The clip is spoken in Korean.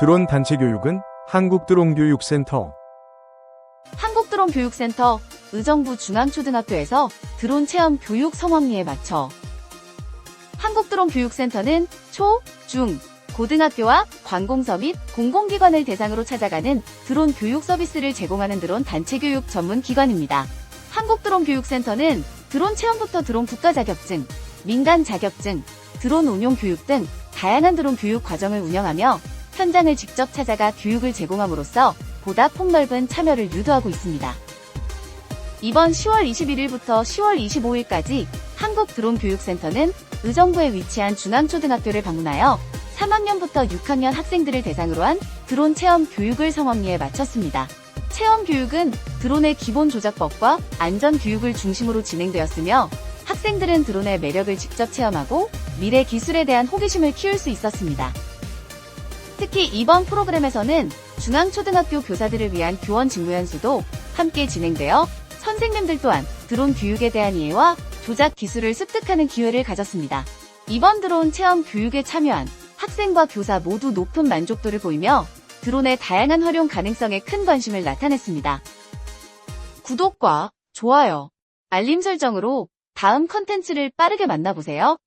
드론 단체 교육은 한국드론교육센터 한국드론교육센터 의정부 중앙초등학교에서 드론 체험 교육 성황리에 맞춰 한국드론교육센터는 초, 중, 고등학교와 관공서 및 공공기관을 대상으로 찾아가는 드론 교육 서비스를 제공하는 드론 단체 교육 전문 기관입니다. 한국드론교육센터는 드론 체험부터 드론 국가 자격증, 민간 자격증, 드론 운용 교육 등 다양한 드론 교육 과정을 운영하며 현장을 직접 찾아가 교육을 제공함으로써 보다 폭넓은 참여를 유도하고 있습니다. 이번 10월 21일부터 10월 25일까지 한국드론교육센터는 의정부에 위치한 중앙초등학교를 방문하여 3학년부터 6학년 학생들을 대상으로 한 드론 체험 교육을 성황리에 마쳤습니다. 체험 교육은 드론의 기본 조작법과 안전 교육을 중심으로 진행되었으며 학생들은 드론의 매력을 직접 체험하고 미래 기술에 대한 호기심을 키울 수 있었습니다. 특히 이번 프로그램에서는 중앙초등학교 교사들을 위한 교원 직무연수도 함께 진행되어 선생님들 또한 드론 교육에 대한 이해와 조작 기술을 습득하는 기회를 가졌습니다. 이번 드론 체험 교육에 참여한 학생과 교사 모두 높은 만족도를 보이며 드론의 다양한 활용 가능성에 큰 관심을 나타냈습니다. 구독과 좋아요, 알림 설정으로 다음 컨텐츠를 빠르게 만나보세요.